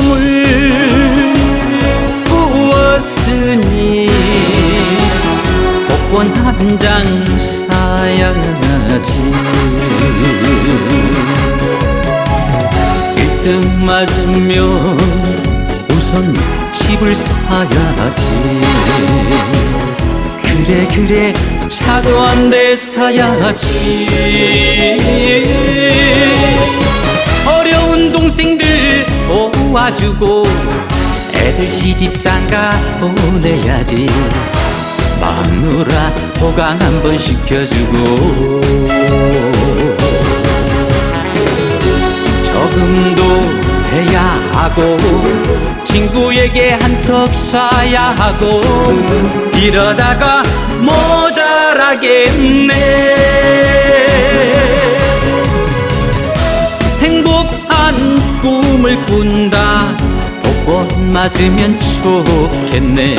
꿈을 꾸었으니 복권 한 장 사야지. 1등 맞으면 우선 집을 사야지. 그래 그래 차도 안돼 사야지. 도와주고 애들 시집 장가 보내야지. 마누라 호강 한번 시켜주고. 저금도 해야 하고 친구에게 한턱 쏴야 하고 이러다가 모자라겠네 맞으면 좋겠네.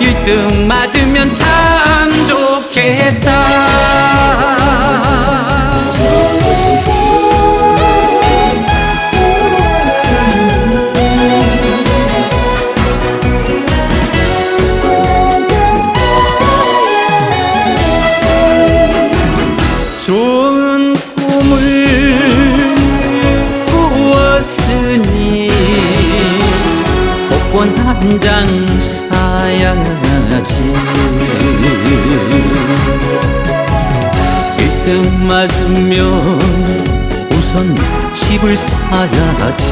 1등 맞으면 참 좋겠다 한장 사야지. 1등 맞으면 우선 집을 사야지.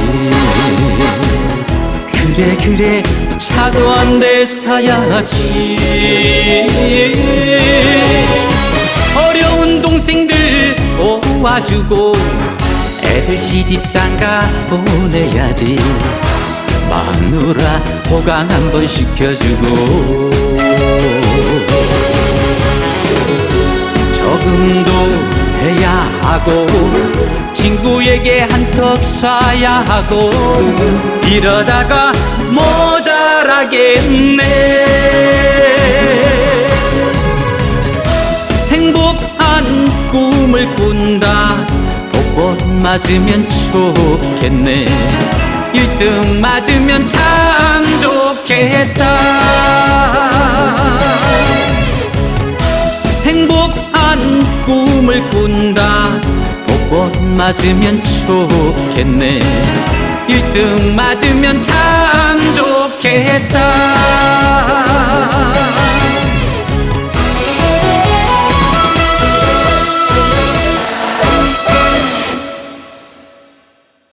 그래 그래 차도 한 대 사야지. 어려운 동생들 도와주고 애들 시집 장가 보내야지 마누라 호강 한번 시켜주고. 저금도 해야 하고 친구에게 한턱 쏴야 하고 이러다가 모자라겠네. 행복한 꿈을 꾼다. 복권 맞으면 좋겠네 1등 맞으면 참 좋겠다. 행복한 꿈을 꾼다. 복권 맞으면 좋겠네. 1등 맞으면 참